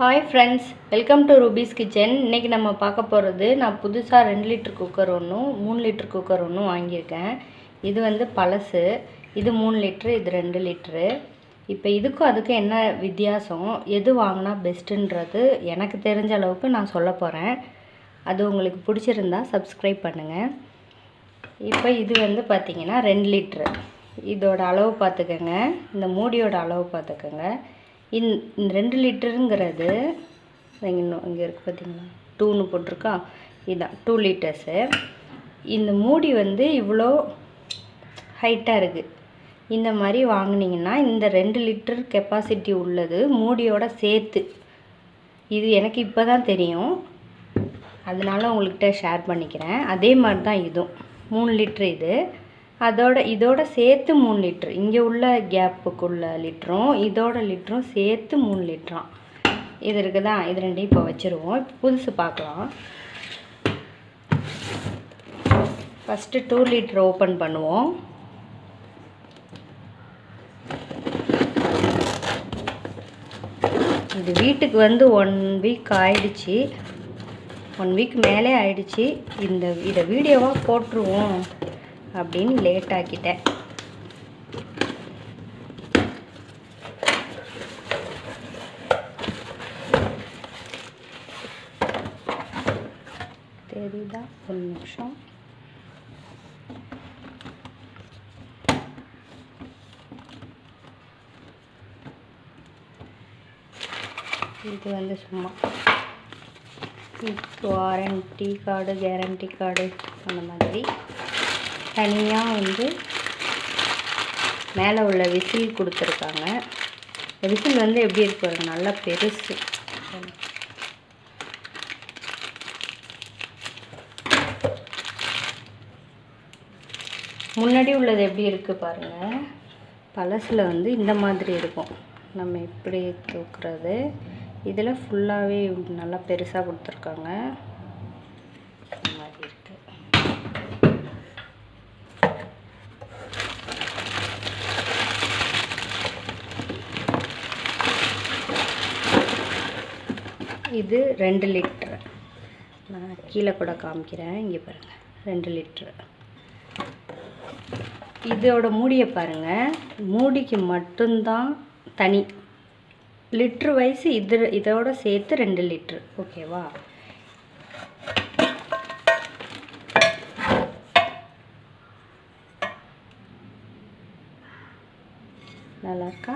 Hi friends welcome to Ruby's kitchen இன்றைக்கி நம்ம பார்க்க போகிறது நான் புதுசாக ரெண்டு லிட்டர் குக்கர் ஒன்றும் மூணு லிட்டர் குக்கர் ஒன்றும் வாங்கியிருக்கேன். இது வந்து பழசு இது மூணு லிட்ரு இது ரெண்டு லிட்ரு இப்போ இதுக்கும் அதுக்கும் என்ன வித்தியாசம்? எது வாங்கினா பெஸ்ட்டுன்றது எனக்கு தெரிஞ்ச அளவுக்கு நான் சொல்ல போகிறேன் அது உங்களுக்கு பிடிச்சிருந்தா சப்ஸ்கிரைப் பண்ணுங்கள் இப்போ இது வந்து பார்த்திங்கன்னா ரெண்டு லிட்ரு இதோட அளவு பார்த்துக்கோங்க இந்த மூடியோட அளவு பார்த்துக்கோங்க இந் இந்த ரெண்டு லிட்டருங்கிறது இன்னும் இங்கே இருக்குது பார்த்தீங்களா டூன்னு போட்டிருக்கா? இதுதான் டூ லிட்டர்ஸு இந்த மூடி வந்து இவ்வளோ ஹைட்டாக இருக்குது இந்த மாதிரி வாங்குனீங்கன்னா இந்த ரெண்டு லிட்டர் கெப்பாசிட்டி உள்ளது மூடியோட சேர்த்து. இது எனக்கு இப்போ தான் தெரியும். அதனால உங்கள்கிட்ட ஷேர் பண்ணிக்கிறேன். அதே மாதிரி தான் இதுவும். மூணு லிட்ரு இது. அதோட இதோட சேர்த்து மூணு லிட்ரு இங்கே உள்ள கேப்புக்குள்ள லிட்டரும் இதோட லிட்டரும் சேர்த்து மூணு லிட்டரும் இது இருக்குதா? இது ரெண்டையும் இப்போ வச்சுருவோம். புதுசு பார்க்கலாம் ஃபஸ்ட்டு டூ லிட்டர் ஓப்பன் பண்ணுவோம். இது வீட்டுக்கு வந்து ஒன் வீக் ஆயிடுச்சு. ஒன் வீக் மேலே ஆயிடுச்சு. இந்த இதை வீடியோவாக போட்டுருவோம். அப்படின்னு லேட் ஆக்கிட்டேன். தெரியுதா? ஒரு நிமிஷம். இது வந்து சும்மா. வாரண்டி கார்டு கேரண்டி கார்டு அந்த மாதிரி. தனியாக வந்து மேலே உள்ள விசில் கொடுத்துருக்காங்க. விசில் வந்து எப்படி இருக்கு நல்லா பெருசு. முன்னாடி உள்ளது எப்படி இருக்குது பாருங்கள் பழசில் வந்து இந்த மாதிரி இருக்கும். நம்ம இப்படி தூக்குறது. இதில் ஃபுல்லாகவே நல்லா பெருசாக கொடுத்துருக்காங்க இந்த மாதிரி இருக்குது இது ரெண்டு லிட்ரு நான் கீழே கூட காமிக்கிறேன். இங்கே பாருங்கள் ரெண்டு லிட்ரு இதோட மூடியை பாருங்கள் மூடிக்கு மட்டும்தான் தனி. லிட்ரு வயசு இது இதோட சேர்த்து ரெண்டு லிட்ரு ஓகேவா நல்லா இருக்கா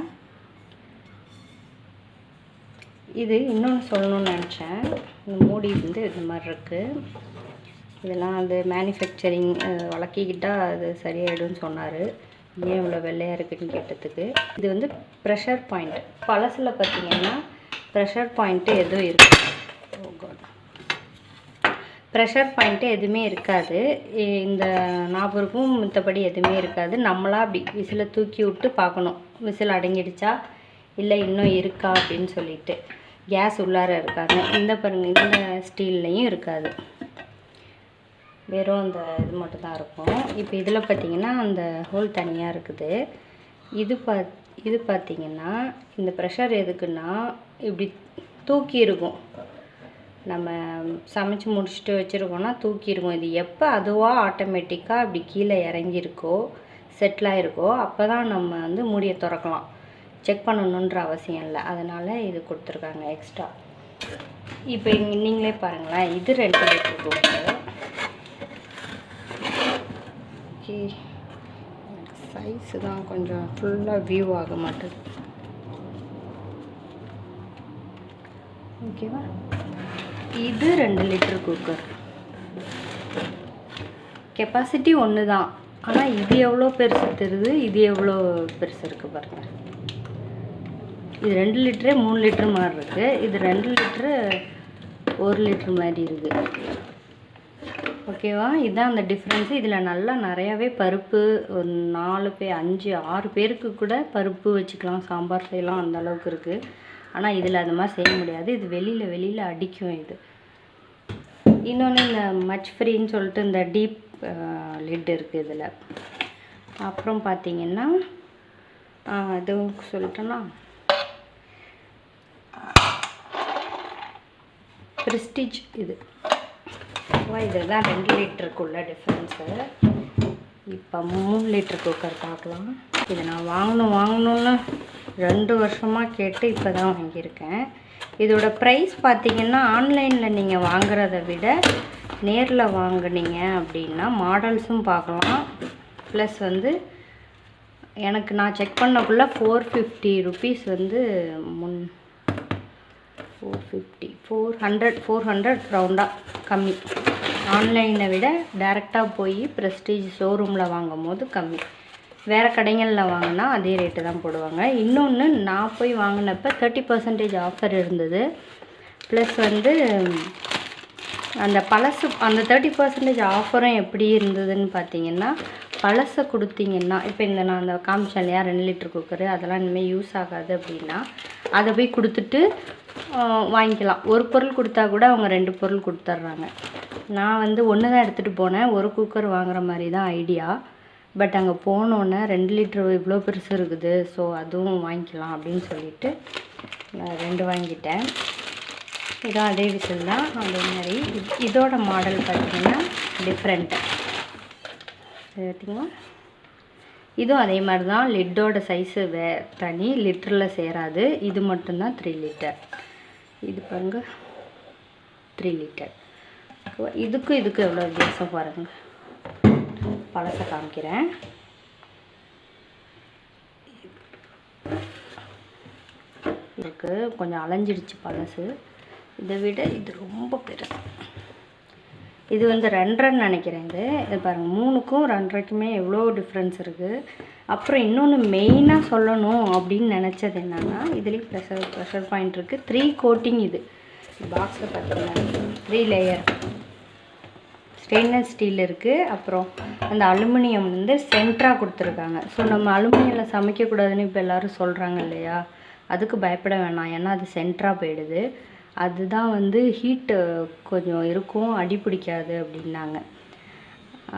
இது இன்னொன்று சொல்லணும்னு நினச்சேன். இந்த மூடி வந்து இந்த மாதிரி இருக்குது இதெல்லாம் அது மேனுஃபேக்சரிங் வளர்க்கிக்கிட்டால் அது சரியாயிடும்னு சொன்னார். ஏன் இவ்வளோ வெள்ளையாக இருக்குதுன்னு கேட்டதுக்கு. இது வந்து ப்ரெஷர் பாயிண்ட் பழசில் பார்த்தீங்கன்னா ப்ரெஷர் பாயிண்ட்டு எதுவும் இருக்குது ப்ரெஷர் பாயிண்ட்டு எதுவுமே இருக்காது. இந்த நாபருக்கும் மற்றபடி எதுவுமே இருக்காது. நம்மளாக அப்படி விசிலை தூக்கி விட்டு பார்க்கணும். விசில் அடங்கிடுச்சா? இல்லை இன்னும் இருக்கா? அப்படின்னு சொல்லிட்டு. கேஸ் உள்ளார இருக்காது. இந்த பாருங்க இந்த ஸ்டீல்லையும் இருக்காது. வெறும் அந்த இது மட்டும்தான் இருக்கும். இப்போ இதில் பார்த்தீங்கன்னா அந்த ஹோல் தனியாக இருக்குது. இது பா இது பார்த்தீங்கன்னா இந்த ப்ரெஷர் எதுக்குன்னா இப்படி தூக்கி இருக்கும். நம்ம சமைச்சு முடிச்சுட்டு வச்சுருக்கோம்னா தூக்கியிருக்கும் இது எப்போ அதுவாக ஆட்டோமேட்டிக்காக இப்படி கீழே இறங்கியிருக்கோ செட்டில் ஆகிருக்கோ அப்போ தான் நம்ம வந்து மூடியை திறக்கலாம். செக் பண்ணணுன்ற அவசியம் இல்லை. அதனால் இது கொடுத்துருக்காங்க எக்ஸ்ட்ரா இப்போ நீங்களே பாருங்களேன். இது ரெண்டு லிட்டர் குக்கர் ஓகே. சைஸு தான் கொஞ்சம் ஃபுல்லாக வியூ ஆக மாட்டேது. ஓகேவா இது ரெண்டு லிட்டர் குக்கர் கெப்பாசிட்டி ஒன்று தான் ஆனால் இது எவ்வளோ பெருசு தெரியுது? இது எவ்வளோ பெருசு இருக்குது பாருங்கள் இது ரெண்டு லிட்டரே மூணு லிட்டர் மாதிரி இருக்குது இது ரெண்டு லிட்ரு ஒரு லிட்டர் மாதிரி இருக்குது ஓகேவா? இதுதான் அந்த டிஃப்ரென்ஸு இதில் நல்லா நிறையாவே பருப்பு ஒரு நாலு பேர் அஞ்சு ஆறு பேருக்கு கூட பருப்பு வச்சுக்கலாம். சாம்பார் செய்யலாம் அந்த அளவுக்கு இருக்குது ஆனால் இதில் அது மாதிரி செய்ய முடியாது. இது வெளியில் வெளியில் அடிக்கும் இது. இன்னொன்று இந்த மச் ஃப்ரீன்னு சொல்லிட்டு இந்த டீப் லிட் இருக்குது இதில். அப்புறம் பார்த்தீங்கன்னா அதுவும் சொல்லிட்டேன்னா ப்ரெஸ்டீஜ் இது. இதெல்லாம் இதுதான் ரெண்டு லிட்டருக்குள்ள டிஃப்ரென்ஸு இப்போ மூணு லிட்டர் குக்கர் பார்க்கலாம். இது நான் வாங்கணும் வாங்கணும்னு ரெண்டு வருஷமாக கேட்டு இப்போ தான் வாங்கியிருக்கேன். இதோட ப்ரைஸ் பார்த்திங்கன்னா ஆன்லைனில் நீங்கள் வாங்குறத விட நேரில் வாங்குனீங்க அப்படின்னா மாடல்ஸும் பார்க்கலாம். ப்ளஸ் வந்து எனக்கு நான் செக் பண்ணக்குள்ளே ஃபோர் ஃபிஃப்டி ருபீஸ் வந்து முன் four fifty four hundred four hundred ரவுண்டாக கம்மி. ஆன்லைனை விட டேரெக்டாக போய் ப்ரெஸ்டீஜ் ஷோரூமில் வாங்கும் போது கம்மி. வேறு கடைகளில் வாங்கினா அதே ரேட்டு தான் போடுவாங்க. இன்னொன்று நான் போய் வாங்கினப்ப தேர்ட்டி பர்சன்டேஜ் ஆஃபர் இருந்தது. ப்ளஸ் வந்து அந்த பழசு அந்த தேர்ட்டி பர்சன்டேஜ் ஆஃபரும் எப்படி இருந்ததுன்னு பார்த்தீங்கன்னா பழசை கொடுத்தீங்கன்னா இப்போ இந்த நான் அந்த காமிச்சேன் இல்லையா ரெண்டு லிட்டர் குக்கரு அதெல்லாம் இனிமேல் யூஸ் ஆகாது அப்படின்னா அதை போய் கொடுத்துட்டு வாங்கிக்கலாம். ஒரு பொருள் கொடுத்தா கூட அவங்க ரெண்டு பொருள் கொடுத்துட்றாங்க. நான் வந்து ஒன்று தான் எடுத்துகிட்டு போனேன். ஒரு குக்கர் வாங்குற மாதிரி தான் ஐடியா பட் அங்கே போனோன்னே ரெண்டு லிட்டர் இவ்வளோ பெருசு இருக்குது. ஸோ அதுவும் வாங்கிக்கலாம் அப்படின்னு சொல்லிட்டு நான் ரெண்டு வாங்கிட்டேன். இதான் அதே விசில் தான் அதே மாதிரி இதோட மாடல் பார்த்தீங்கன்னா டிஃப்ரெண்ட்டு பார்த்தீங்களா இதுவும் அதே மாதிரி தான் லிட்டோட சைஸு வே தனி லிட்டரில் சேராது. இது மட்டும்தான் த்ரீ லிட்டர் இது பாருங்க த்ரீ லிட்டர் இதுக்கும் இதுக்கும் எவ்வளோ வித்தியாசம் பாருங்க. பழசை காமிக்கிறேன். இருக்குது கொஞ்சம் அலைஞ்சிடுச்சு பழசு. இதை விட இது ரொம்ப பெருசு. இது வந்து ரெண்டரைன்னு நினைக்கிறேன் இது. இது பாருங்கள் மூணுக்கும் ரெண்டரைக்குமே எவ்வளோ டிஃப்ரென்ஸ் இருக்குது அப்புறம் இன்னொன்று மெயினாக சொல்லணும் அப்படின்னு நினச்சது என்னென்னா இதுலேயும் ப்ரெஷர் ப்ரெஷர் பாயிண்ட் இருக்குது த்ரீ கோட்டிங் இது. பாக்ஸில் பார்த்தீங்கன்னா த்ரீ லேயர் ஸ்டெயின்லெஸ் ஸ்டீல் இருக்குது அப்புறம் அந்த அலுமினியம் வந்து சென்டராக கொடுத்துருக்காங்க. ஸோ நம்ம அலுமினியமில் சமைக்கக்கூடாதுன்னு இப்போ எல்லாரும் சொல்கிறாங்க இல்லையா? அதுக்கு பயப்பட வேணாம். ஏன்னா அது சென்டராக போயிடுது. அதுதான் வந்து ஹீட்டு கொஞ்சம் இருக்கும் அடி பிடிக்காது அப்படின்னாங்க.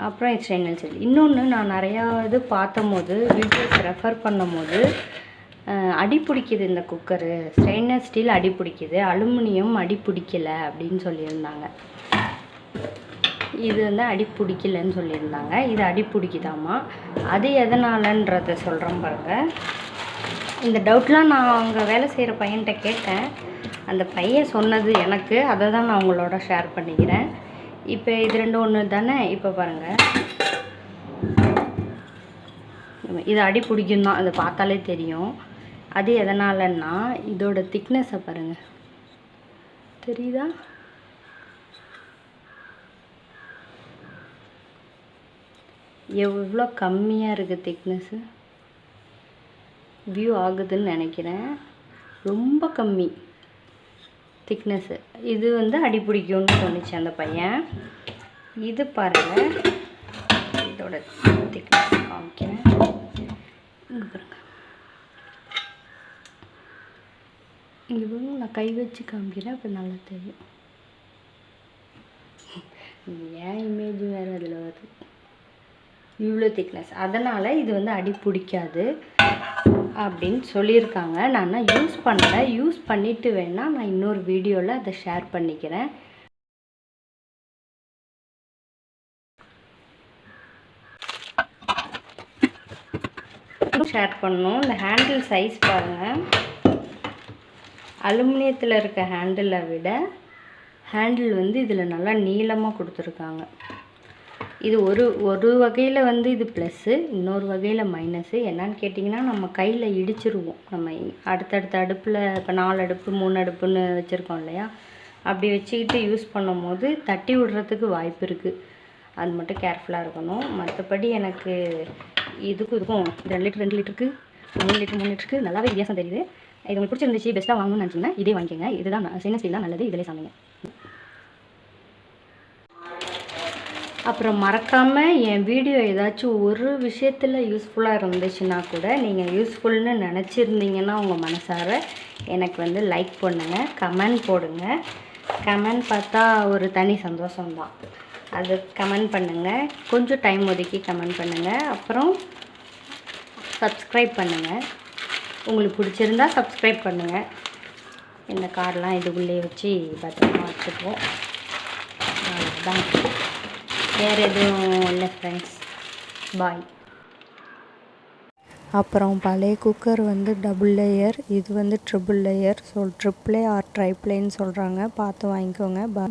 அப்புறம் ஸ்டெயின்லெஸ் ஸ்டீல் இன்னொன்று நான் நிறையா இது பார்த்தம்போது வீடியோஸ் ரெஃபர் பண்ணும்போது போது அடி பிடிக்குது இந்த குக்கரு ஸ்டெயின்லெஸ் ஸ்டீல் அடி பிடிக்குது அலுமினியம் அடி பிடிக்கல அப்படின்னு சொல்லியிருந்தாங்க. இது வந்து அடி பிடிக்கலன்னு சொல்லியிருந்தாங்க. இது அடி பிடிக்குதாமா அது எதனாலன்றத சொல்கிறேன் பாருங்க. இந்த டவுட்லாம் நான் அங்கே வேலை செய்கிற பையன்கிட்ட கேட்டேன். அந்த பையன் சொன்னது எனக்கு. அதை தான் நான் உங்களோட ஷேர் பண்ணிக்கிறேன். இப்போ இது ரெண்டு ஒன்று தானே? இப்போ பாருங்கள் இது அடி பிடிக்கும் தான். அதை பார்த்தாலே தெரியும். அது எதனாலன்னா இதோட திக்னஸை பாருங்கள் தெரியுதா? எவ்வளோ கம்மியாக இருக்குது திக்னஸ்ஸு வியூ ஆகுதுன்னு நினைக்கிறேன். ரொம்ப கம்மி. திக்னஸ்ஸு இது வந்து அடி பிடிக்கும்னு சொன்னிச்சு அந்த பையன். இது பாருங்கள் இதோட திக்னஸ் காமிக்கிறேன். இங்கே பாருங்க. இங்கே பாருங்க நான் கை வச்சு காமிக்கிறேன் அப்போ நல்லா தெரியும். ஏன் இமேஜ் வேறு அதில் வருது? இவ்வளோ திக்னஸ் அதனால் இது வந்து அடி பிடிக்காது. அப்படின்னு சொல்லியிருக்காங்க. நான் யூஸ் பண்ணல. யூஸ் பண்ணிவிட்டு வேணால் நான் இன்னொரு வீடியோவில் அதை ஷேர் பண்ணிக்கிறேன். ஷேர் பண்ணணும். இந்த ஹேண்டில் சைஸ் பாருங்கள் அலுமினியத்தில் இருக்க ஹேண்டிலை விட ஹேண்டில் வந்து இதில் நல்லா நீளமாக கொடுத்துருக்காங்க. இது ஒரு ஒரு வகையில் வந்து இது ப்ளஸ்ஸு இன்னொரு வகையில் மைனஸ்ஸு என்னன்னு கேட்டிங்கன்னா நம்ம கையில் இடிச்சிருவோம். நம்ம அடுத்தடுத்த அடுப்பில் இப்போ நாலு அடுப்பு மூணு அடுப்புன்னு வச்சுருக்கோம் இல்லையா? அப்படி வச்சுக்கிட்டு யூஸ் பண்ணும்போது தட்டி விடுறதுக்கு வாய்ப்பு இருக்குது அது மட்டும் கேர்ஃபுல்லாக இருக்கணும். மற்றபடி எனக்கு இதுக்கும் இதுக்கும் ரெண்டு லிட்டர் ரெண்டு லிட்டருக்கு மூணு லிட்டர் மூணு லிட்டருக்கு நல்லாவே வித்தியாசம் தெரியுது. இது உங்களுக்கு பிடிச்சிருந்துச்சு பெஸ்ட்டாக வாங்கணும்னு நினச்சிங்கன்னா இதே வாங்கிக்கோங்க. இதுதான் சின்ன ஸ்டீல் தான் நல்லது இதிலே சமைங்க. அப்புறம் மறக்காமல் என் வீடியோ ஏதாச்சும் ஒரு விஷயத்தில் யூஸ்ஃபுல்லாக இருந்துச்சுன்னா கூட நீங்கள் யூஸ்ஃபுல்னு நினச்சிருந்தீங்கன்னா உங்கள் மனசார எனக்கு வந்து லைக் பண்ணுங்கள் கமெண்ட் போடுங்க. கமெண்ட் பார்த்தா ஒரு தனி சந்தோஷம்தான். அது கமெண்ட் பண்ணுங்கள் கொஞ்சம் டைம் ஒதுக்கி கமெண்ட் பண்ணுங்கள் அப்புறம் சப்ஸ்கிரைப் பண்ணுங்கள் உங்களுக்கு பிடிச்சிருந்தா சப்ஸ்கிரைப் பண்ணுங்கள் இந்த கார்டெலாம் இதுக்குள்ளேயே வச்சு பத்திரமா வச்சுக்குவோம். அவ்வளோதான் வேறு எதுவும் இல்லை ஃப்ரெண்ட்ஸ் பாய் அப்புறம் பழைய குக்கர் வந்து டபுள் லேயர் இது வந்து triple layer so triple or ட்ரைப்ளேன்னு சொல்கிறாங்க பார்த்து வாங்கிக்கோங்க. பா